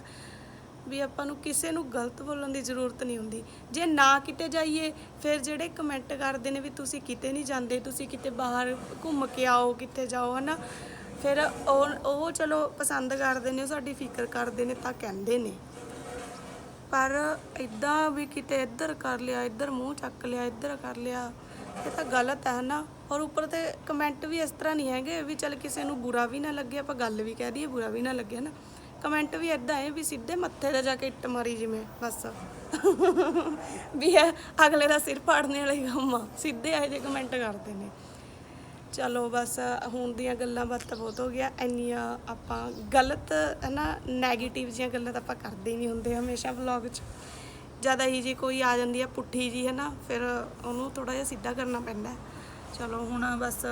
ਵੀ ਆਪਾਂ ਨੂੰ ਕਿਸੇ ਨੂੰ ਗਲਤ ਬੋਲਣ ਦੀ ਜ਼ਰੂਰਤ ਨਹੀਂ ਹੁੰਦੀ। ਜੇ ਨਾ ਕਿਤੇ ਜਾਈਏ, ਫਿਰ ਜਿਹੜੇ ਕਮੈਂਟ ਕਰਦੇ ਨੇ ਵੀ ਤੁਸੀਂ ਕਿਤੇ ਨਹੀਂ ਜਾਂਦੇ, ਤੁਸੀਂ ਕਿਤੇ ਬਾਹਰ ਘੁੰਮ ਕੇ ਆਓ ਕਿੱਥੇ ਜਾਓ, ਹਨਾ? ਫਿਰ ਉਹ ਉਹ ਚਲੋ ਪਸੰਦ ਕਰਦੇ ਨੇ, ਉਹ ਸਾਡੀ ਫਿਕਰ ਕਰਦੇ ਨੇ, ਤਾਂ ਕਹਿੰਦੇ ਨੇ। ਪਰ ਇਦਾਂ ਵੀ ਕਿਤੇ ਇੱਧਰ ਕਰ ਲਿਆ, ਇੱਧਰ ਮੂੰਹ ਚੱਕ ਲਿਆ, ਇੱਧਰ ਕਰ ਲਿਆ ਇਹ ਤਾਂ ਗਲਤ ਹੈ ਨਾ। ਔਰ ਉੱਪਰ ਤੇ ਕਮੈਂਟ ਵੀ ਇਸ ਤਰ੍ਹਾਂ ਨਹੀਂ ਹੈਗੇ ਵੀ ਚੱਲ ਕਿਸੇ ਨੂੰ ਬੁਰਾ ਵੀ ਨਾ ਲੱਗੇ, ਆਪਾਂ ਗੱਲ ਵੀ ਕਹਿ ਦਈਏ, ਬੁਰਾ ਵੀ ਨਾ ਲੱਗੇ ਨਾ ਕਮੈਂਟ ਵੀ ਇਦਾਂ ਹੈ ਵੀ ਸਿੱਧੇ ਮੱਥੇ ਤੇ ਜਾ ਕੇ ਇੱਟ ਮਾਰੀ ਜਿਵੇਂ, ਬਸ। ਵੀ ਇਹ ਅਗਲੇ ਦਾ ਸਿਰ ਪਾੜਨੇ ਵਾਲੇ ਕੰਮ ਆ। ਸਿੱਧੇ ਇਹੋ ਜਿਹੇ ਕਮੈਂਟ ਕਰਦੇ ਨੇ। ਚਲੋ ਬਸ, ਹੁਣ ਦੀਆਂ ਗੱਲਾਂ ਬਾਤਾਂ ਬਹੁਤ ਹੋ ਗਿਆ ਇੰਨੀਆਂ ਆਪਾਂ ਗਲਤ ਹੈ ਨਾ 네ਗੇਟਿਵ ਜੀਆਂ ਗੱਲਾਂ ਤਾਂ ਆਪਾਂ ਕਰਦੇ ਨਹੀਂ ਹੁੰਦੇ ਹਮੇਸ਼ਾ ਵਲੌਗ 'ਚ। ਜਦ ਹੀ ਜੀ ਕੋਈ ਆ ਜਾਂਦੀ ਹੈ, ਪੁੱਠੀ ਜੀ ਹੈ ਨਾ, ਫਿਰ ਉਹਨੂੰ ਥੋੜਾ ਜਿਹਾ ਸਿੱਧਾ ਕਰਨਾ ਪੈਂਦਾ ਚਲੋ ਹੁਣ ਬਸ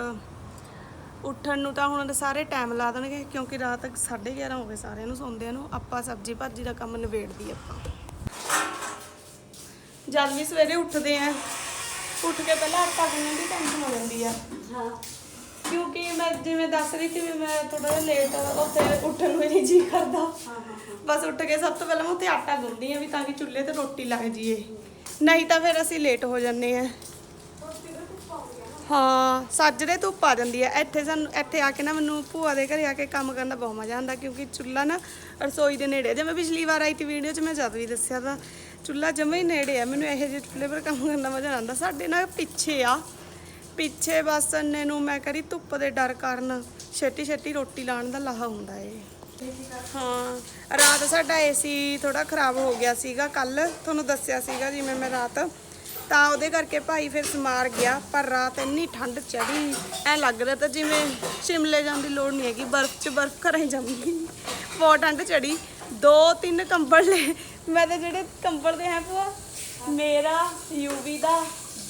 ਉੱਠਣ ਨੂੰ ਤਾਂ ਹੁਣ ਸਾਰੇ ਟਾਈਮ ਲਾ ਦੇਣਗੇ, ਕਿਉਂਕਿ ਰਾਤ ਤੱਕ 11:30 ਹੋ ਗਏ ਸਾਰਿਆਂ ਨੂੰ ਸੌਂਦਿਆਂ ਨੂੰ, ਆਪਾਂ ਸਬਜ਼ੀ ਭਾਜੀ ਦਾ ਕੰਮ ਨਿਬੇੜਦੀ ਆਪਾਂ। ਜਦ ਵੀ ਸਵੇਰੇ ਉੱਠਦੇ ਆ ਉੱਠ ਕੇ ਪਹਿਲਾਂ ਆਟਾ ਗੁੰਨਣ ਦੀ ਟੈਨਸ਼ਨ ਹੋ ਜਾਂਦੀ ਆ। ਹਾਂ। ਕਿਉਂਕਿ ਮੈਂ ਜਿਵੇਂ ਦੱਸ ਰਹੀ ਸੀ ਵੀ ਮੈਂ ਥੋੜਾ ਜਿਹਾ ਲੇਟ ਉੱਥੇ ਉੱਠਣ ਨੂੰ ਹੀ ਨਹੀਂ ਜੀ ਕਰਦਾ। ਬਸ ਉੱਠ ਕੇ ਸਭ ਤੋਂ ਪਹਿਲਾਂ ਮੈਂ ਉੱਥੇ ਆਟਾ ਗੁੰਨਦੀ ਆ ਵੀ ਤਾਂ ਕਿ ਚੁੱਲ੍ਹੇ ਤੇ ਰੋਟੀ ਲੱਗ ਜੀਏ। ਨਹੀਂ ਤਾਂ ਫਿਰ ਅਸੀਂ ਲੇਟ ਹੋ ਜੰਨੇ ਆ ਹਾਂ ਸੱਜਰੇ ਧੁੱਪ ਆ ਜਾਂਦੀ ਹੈ। ਇੱਥੇ ਸਾਨੂੰ ਇੱਥੇ ਆ ਕੇ ਨਾ ਮੈਨੂੰ ਭੂਆ ਦੇ ਘਰੇ ਆ ਕੇ ਕੰਮ ਕਰਨ ਦਾ ਬਹੁਤ ਮਜ਼ਾ ਆਉਂਦਾ ਕਿਉਂਕਿ ਚੁੱਲ੍ਹਾ ਨਾ ਰਸੋਈ ਦੇ ਨੇੜੇ। ਜਿਵੇਂ ਪਿਛਲੀ ਵਾਰ ਆਈ ਤੀ ਵੀਡੀਓ 'ਚ ਮੈਂ ਜਦ ਵੀ ਦੱਸਿਆ ਤਾਂ ਚੁੱਲ੍ਹਾ ਜਮੇ ਹੀ ਨੇੜੇ ਆ। ਮੈਨੂੰ ਇਹੋ ਜਿਹੇ ਚੁੱਲ੍ਹੇ 'ਪਰ ਕੰਮ ਕਰਨ ਦਾ ਮਜ਼ਾ ਆਉਂਦਾ। ਸਾਡੇ ਨਾ ਪਿੱਛੇ ਆ। ਪਿੱਛੇ ਬਸ ਅੰਨੇ ਨੂੰ ਮੈਂ ਕਰੀ ਧੁੱਪ ਦੇ ਡਰ ਕਾਰਨ ਛੇਤੀ ਛੇਤੀ ਰੋਟੀ ਲਾਉਣ ਦਾ ਲਾਹਾ ਹੁੰਦਾ ਏ। ਹਾਂ, ਰਾਤ ਸਾਡਾ ਏਸੀ ਥੋੜਾ ਖਰਾਬ ਹੋ ਗਿਆ ਸੀਗਾ ਕੱਲ ਤੁਹਾਨੂੰ ਦੱਸਿਆ ਸੀਗਾ ਜਿਵੇਂ ਮੈਂ ਰਾਤ। ਤਾਂ ਉਹਦੇ ਕਰਕੇ ਭਾਈ ਫਿਰ ਸਮਾਰ ਗਿਆ, ਪਰ ਰਾਤ ਇੰਨੀ ਠੰਡ ਚੜੀ ਐ ਲੱਗ ਰਿਹਾ ਤਾਂ ਜਿਵੇਂ ਸ਼ਿਮਲੇ ਜਾਣ ਦੀ ਲੋੜ ਨਹੀਂ ਹੈਗੀ, ਬਰਫ਼ 'ਚ ਬਰਫ਼ ਘਰਾਂ ਜਾਊਗੀ। ਬਹੁਤ ਠੰਡ ਚੜੀ ਦੋ ਤਿੰਨ ਕੰਬਲ ਲੈ ਮੈਂ ਤਾਂ ਜਿਹੜੇ ਕੰਬਲ ਦੇ ਹੈ ਭੂਆ, ਮੇਰਾ ਯੂਵੀ ਦਾ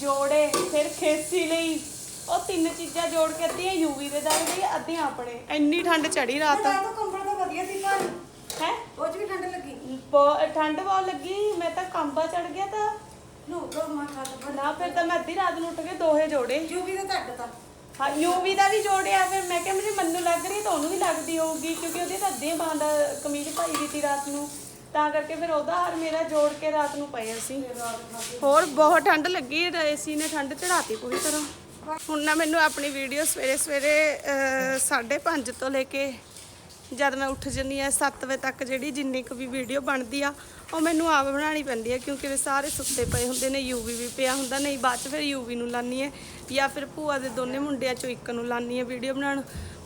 ਜੋੜੇ ਫਿਰ ਖੇਸੀ ਲਈ। ਉਹ ਤਿੰਨ ਚੀਜ਼ਾਂ ਜੋੜ ਕੇ ਅੱਧੀਆਂ ਯੂਵੀ ਦੇ ਦਾਗ ਦੀ ਅੱਧੀਆਂ ਆਪਣੇ। ਇੰਨੀ ਠੰਡ ਚੜੀ ਰਾਤ। ਤਾਂ ਤਾਂ ਕੰਬਲ ਤਾਂ ਵਧੀਆ ਸੀ ਪਰ ਹੈ? ਉਹ ਚ ਵੀ ਠੰਡ ਲੱਗੀ। ਠੰਡ ਬਹੁਤ ਲੱਗੀ। ਮੈਂ ਤਾਂ ਕੰਬਾ ਚੜ ਗਿਆ ਤਾਂ। ਨੋ ਲੋ ਮਾ ਖਾ ਨਾ ਫਿਰ ਤਾਂ ਮੈਂ ਅੱਧੀ ਰਾਤ ਨੂੰ ਉੱਠ ਕੇ ਦੋਹੇ ਜੋੜੇ। ਜੋ ਵੀ ਤਾਂ ਤੁਹਾਡਾ ਤਾਂ। ਹਾਂ ਯੂਵੀ ਦਾ ਵੀ ਜੋੜਿਆ। ਫਿਰ ਮੈਂ ਕਿਹਾ ਮੈਨੂੰ ਮੰਨੂ ਲੱਗ ਰਹੀ ਤਾਂ ਉਹਨੂੰ ਵੀ ਲੱਗਦੀ ਹੋਊਗੀ ਕਿਉਂਕਿ ਉਹਦੀ ਤਾਂ ਅੱਧੀ ਬਾਂਹ ਦਾ ਕਮੀਜ਼ ਪਾਈ ਦੀ ਸੀ ਰਾਤ ਨੂੰ। ਤਾਂ ਕਰਕੇ ਫਿਰ ਉਹਦਾ ਹਾਰ ਮੇਰਾ ਜੋੜ ਕੇ ਰਾਤ ਨੂੰ ਪਏ ਅਸੀਂ। ਹੋਰ ਬਹੁਤ ਠੰਡ ਲੱਗੀ ਏਸੀ ਨੇ ਠੰਡ ਚੜਾਤੀ ਪੂਰੀ ਤਰ੍ਹਾਂ। ਹੁਣ ਨਾ ਮੈਨੂੰ ਆਪਣੀ ਵੀਡੀਓ ਸਵੇਰੇ ਸਵੇਰੇ 5:30 ਤੋਂ ਲੈ ਕੇ ਜਦ ਮੈਂ ਉੱਠ ਜੰਨੀ ਆ 7 ਵਜੇ ਤੱਕ ਜਿਹੜੀ ਜਿੰਨੀ ਕੁ ਵੀ ਵੀਡੀਓ ਬਣਦੀ ਆ ਉਹ ਮੈਨੂੰ ਆਪ ਬਣਾਉਣੀ ਪੈਂਦੀ ਹੈ ਕਿਉਂਕਿ ਵੀ ਸਾਰੇ ਸੁੱਤੇ ਪਏ ਹੁੰਦੇ ਨੇ ਯੂਵੀ ਵੀ ਪਿਆ ਹੁੰਦਾ ਨਹੀਂ ਬਾਅਦ ਚ ਫਿਰ ਯੂਵੀ ਨੂੰ ਲਾਨੀ ਹੈ ਜਾਂ ਫਿਰ ਭੂਆ ਦੇ ਦੋਨੇ ਮੁੰਡਿਆਂ ਚੋਂ ਇੱਕ ਨੂੰ ਲਾਨੀ ਹੈ ਵੀਡੀਓ ਬਣਾਉਣ।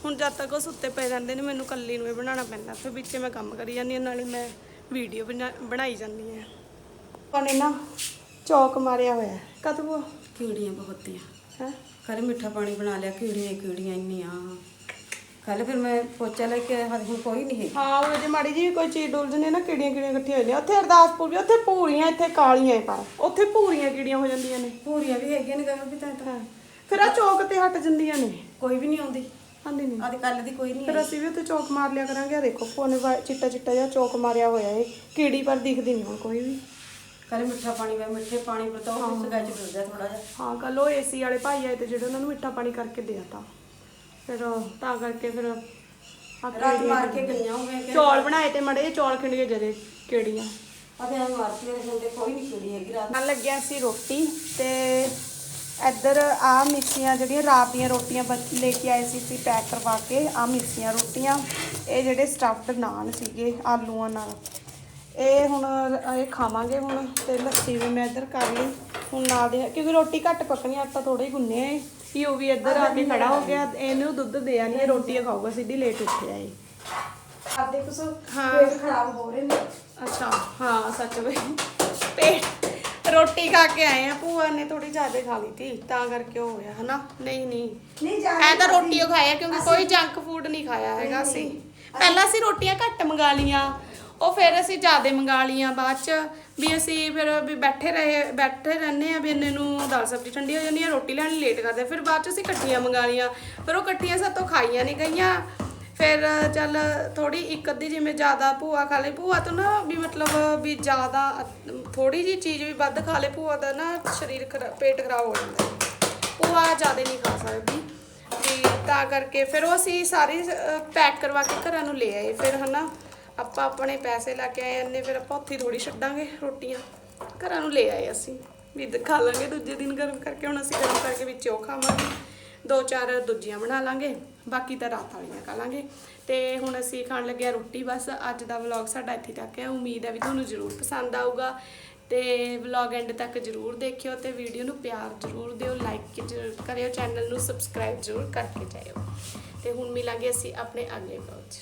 ਹੁਣ ਜਦ ਤੱਕ ਉਹ ਸੁੱਤੇ ਪਏ ਰਹਿੰਦੇ ਨੇ ਮੈਨੂੰ ਇਕੱਲੀ ਨੂੰ ਇਹ ਬਣਾਉਣਾ ਪੈਂਦਾ ਫਿਰ ਵਿੱਚੇ ਮੈਂ ਕੰਮ ਕਰੀ ਜਾਂਦੀ ਹਾਂ ਨਾਲੇ ਮੈਂ ਵੀਡੀਓ ਬਣਾਈ ਜਾਂਦੀ ਹਾਂ। ਉਹਨੇ ਨਾ ਚੌਕ ਮਾਰਿਆ ਹੋਇਆ ਕਦ ਕੀੜੀਆਂ ਬਹੁਤੀਆਂ। ਹੈ? ਕੱਲ ਮਿੱਠਾ ਪਾਣੀ ਬਣਾ ਲਿਆ ਕੀੜੀਆਂ ਕੀੜੀਆਂ ਇੰਨੀਆਂ। ਕੱਲ ਫਿਰ ਮੈਂ ਪੋਚਾ ਲੈ ਕੇ ਆਇਆ ਹੁਣ ਕੋਈ ਨਹੀਂ ਹੈ ਹਾਂ ਉਹ ਜੇ ਮਾੜੀ ਜੀ ਕੋਈ ਚੀਜ਼ ਡੁੱਲ ਜਨੇ ਨਾ ਕਿਹੜੀਆਂ ਕਿਹੜੀਆਂ ਇਕੱਠੀਆਂ ਹੋ ਜਾਂਦੀਆਂ। ਉੱਥੇ ਅਰਦਾਸਪੁਰ ਵੀ ਉੱਥੇ ਭੂਰੀਆਂ ਇੱਥੇ ਕਾਲੀਆਂ ਪਰ। ਉੱਥੇ ਭੂਰੀਆਂ ਕਿਹੜੀਆਂ ਹੋ ਜਾਂਦੀਆਂ ਨੇ। ਪੂਰੀਆਂ ਵੀ ਹੈਗੀਆਂ ਨੇ ਗੱਲ ਵੀ ਤਾਂ ਤਾਂ ਫਿਰ ਆ ਚੌਕ ਤੇ ਹਟ ਜਾਂਦੀਆਂ ਨੇ। ਕੋਈ ਵੀ ਨਹੀਂ ਆਉਂਦੀ। ਆਂਦੀ ਨਹੀਂ ਆਦੇ ਕੱਲ ਦੀ ਕੋਈ ਨਹੀਂ ਫਿਰ ਅਸੀਂ ਵੀ ਉੱਥੇ ਚੌਕ ਮਾਰ ਲਿਆ ਕਰਾਂਗੇ। ਆ ਦੇਖੋ ਪੋਨੇ ਚਿੱਟਾ ਚਿੱਟਾ ਜਿਹਾ ਚੌਕ ਮਾਰਿਆ ਹੋਇਆ ਏ ਕੀੜੀ ਪਰ ਦਿਖਦੀ ਨਹੀਂ ਹੁਣ ਕੋਈ ਵੀ। ਕੱਲ ਮਿੱਠਾ ਪਾਣੀ ਵੇ ਮਿੱਠੇ ਪਾਣੀ ਉਹ ਸਗਾ ਚ ਡੁੱਲਦਾ ਥੋੜਾ ਜਿਹਾ। ਹਾਂ ਕੱਲ ਉਹ ਏਸੀ ਵਾਲੇ ਭਾਈ ਆਏ ਤੇ ਜਿਹੜੇ ਉਹਨਾਂ ਨੂੰ ਮਿੱਠਾ ਪਾਣੀ ਕਰਕੇ ਦਿਆਤਾ ਫਿਰ ਤਾਂ ਕਰਕੇ ਫਿਰ ਰਾਤ ਮਾਰ ਕੇ ਗਈਆਂ ਹੋਵੇ ਕਿ ਚੌਲ ਬਣਾਏ ਤੇ ਮੜੇ ਚੌਲ ਖਿੰਡੀਆਂ ਜਦੇ ਕਿਹੜੀਆਂ ਆ ਮਾਰ ਕੇ ਹੁੰਦੇ ਕੋਈ ਨਹੀਂ ਕੀੜੀ ਹੈਗੀ ਰਾਤ। ਨਾਲ ਲੱਗਿਆ ਸੀ ਰੋਟੀ ਤੇ ਇੱਧਰ ਆ ਮਿੱਸੀਆਂ ਜਿਹੜੀਆਂ ਰਾਤ ਦੀਆਂ ਰੋਟੀਆਂ ਲੈ ਕੇ ਆਏ ਸੀ ਸੀ ਪੈਕ ਕਰਵਾ ਕੇ ਆ ਮਿੱਸੀਆਂ ਰੋਟੀਆਂ ਇਹ ਜਿਹੜੇ ਸਟਫਡ ਨਾਨ ਸੀਗੇ ਆਲੂਆਂ ਨਾਲ। ਇਹ ਹੁਣ ਇਹ ਖਾਵਾਂਗੇ ਹੁਣ ਤੇ ਲੱਸੀ ਵੀ ਮੈਂ ਇੱਧਰ ਕਰ ਲਈ। ਹੁਣ ਨਾਲ ਦੇ ਕਿਉਂਕਿ ਰੋਟੀ ਘੱਟ ਪੱਕਣੀ ਆਪਾਂ ਥੋੜਾ ਹੀ ਗੁੰਨੇ ਆ ਯੂ ਵੀ ਇੱਧਰ ਆ ਕੇ ਖੜਾ ਹੋ ਗਿਆ ਇਹਨੂੰ ਦੁੱਧ ਦੇ ਆ ਨਹੀਂ ਇਹ ਰੋਟੀ ਖਾਊਗਾ ਸਿੱਧੀ ਲੇਟ ਉੱਠਿਆ ਏ ਆਪਦੇ ਕੁਛ ਹਾਂ। ਖਰਾਬ ਹੋ ਰਹੇ ਨੇ। ਅੱਛਾ ਹਾਂ ਸੱਚ ਬਈ ਪੇਟ ਰੋਟੀ ਖਾ ਕੇ ਆਏ ਆ ਭੂਆ ਨੇ ਥੋੜੀ ਜ਼ਿਆਦਾ ਖਾ ਲਈ ਤੀ ਤਾਂ ਕਰਕੇ ਉਹ ਹੋਇਆ ਹਨਾ? ਨਹੀਂ ਨਹੀਂ। ਨਹੀਂ ਜਾ ਐ ਤਾਂ ਰੋਟੀ ਓ ਖਾਇਆ ਕਿਉਂਕਿ ਕੋਈ ਜੰਕ ਫੂਡ ਨਹੀਂ ਖਾਇਆ ਹੈਗਾ ਅਸੀਂ ਪਹਿਲਾਂ ਅਸੀਂ ਰੋਟੀਆਂ ਘੱਟ ਮੰਗਾ ਲੀਆਂ ਉਹ ਫਿਰ ਅਸੀਂ ਜ਼ਿਆਦਾ ਮੰਗਾ ਲੀਆਂ ਬਾਅਦ ਚ ਵੀ ਅਸੀਂ ਫਿਰ ਵੀ ਬੈਠੇ ਰਹੇ ਬੈਠੇ ਰਹਿੰਦੇ ਆ ਵੀ ਇੰਨੇ ਨੂੰ ਦਾਲ ਸਬਜ਼ੀ ਠੰਡੀ ਹੋ ਜਾਂਦੀ ਆ ਰੋਟੀ ਲੈਣ ਲੇਟ ਕਰਦੇ ਫਿਰ ਬਾਅਦ ਚ ਅਸੀਂ ਇਕੱਠੀਆਂ ਮੰਗਾ ਲੀਆਂ ਫਿਰ ਉਹ ਇਕੱਠੀਆਂ ਸਾਤੋਂ ਖਾਈਆਂ ਨਹੀਂ ਗਈਆਂ। ਫਿਰ ਚੱਲ ਥੋੜੀ ਇੱਕ ਅੱਧੀ ਜਿਵੇਂ ਜ਼ਿਆਦਾ ਭੂਆ ਖਾ ਲਈ ਭੂਆ ਤੋਂ ਨਾ ਵੀ ਮਤਲਬ ਵੀ ਜ਼ਿਆਦਾ ਥੋੜੀ ਜੀ ਚੀਜ਼ ਵੀ ਵੱਧ ਖਾ ਲੇ ਭੂਆ ਦਾ ਨਾ ਸਰੀਰ ਖਰਾ- ਪੇਟ ਖਰਾਬ ਹੋ ਜਾਂਦਾ। ਭੂਆ ਜ਼ਿਆਦਾ ਨਹੀਂ ਖਾ ਸਕਦੀ। ਵੀ ਤਾਂ ਕਰਕੇ ਫਿਰ ਉਹ ਅਸੀਂ ਸਾਰੀ ਪੈਕ ਕਰਵਾ ਕੇ ਘਰਾਂ ਨੂੰ ਲੈ ਆਏ। ਫਿਰ ਹਨਾ ਆਪਾਂ ਆਪਣੇ ਪੈਸੇ ਲਾ ਕੇ ਆਏ, ਇੰਨੇ ਫਿਰ ਆਪਾਂ ਉੱਥੇ ਥੋੜੀ ਛੱਡਾਂਗੇ ਰੋਟੀਆਂ। ਘਰਾਂ ਨੂੰ ਲੈ ਆਏ ਅਸੀਂ। ਵੀ ਖਾ ਲਾਂਗੇ ਦੂਜੇ ਦਿਨ ਗਰਮ ਕਰਕੇ, ਹੁਣ ਅਸੀਂ ਗਰਮ ਕਰਕੇ ਵਿੱਚ ਉਹ ਖਾਵਾਂਗੇ। ਦੋ ਚਾਰ ਦੂਜੀਆਂ ਬਣਾ ਲਾਂਗੇ। ਬਾਕੀ ਤਾਂ ਰਾਤ ਵਾਲੀਆਂ ਕਰਾਂਗੇ ਲਾਂਗੇ। ਤੇ ਹੁਣ ਅਸੀਂ ਖਾਣ ਲੱਗੇ ਆ ਰੋਟੀ। ਬਸ ਅੱਜ ਦਾ ਵਲੌਗ ਸਾਡਾ ਇੱਥੇ ਤੱਕ ਹੈ। ਉਮੀਦ ਹੈ ਵੀ ਤੁਹਾਨੂੰ ਜ਼ਰੂਰ ਪਸੰਦ ਆਊਗਾ। ਤੇ ਵਲੌਗ ਐਂਡ ਤੱਕ ਜ਼ਰੂਰ ਦੇਖਿਓ ਤੇ ਵੀਡੀਓ ਨੂੰ ਪਿਆਰ ਜ਼ਰੂਰ ਦਿਓ। ਲਾਈਕ ਜ਼ਰੂਰ ਕਰਿਓ। ਚੈਨਲ ਨੂੰ ਸਬਸਕ੍ਰਾਈਬ ਜ਼ਰੂਰ ਕਰਕੇ ਜਾਇਓ। ਤੇ ਹੁਣ ਮਿਲਾਂਗੇ ਅਸੀਂ ਆਪਣੇ ਅਗਲੇ ਵਲੌਗ 'ਚ।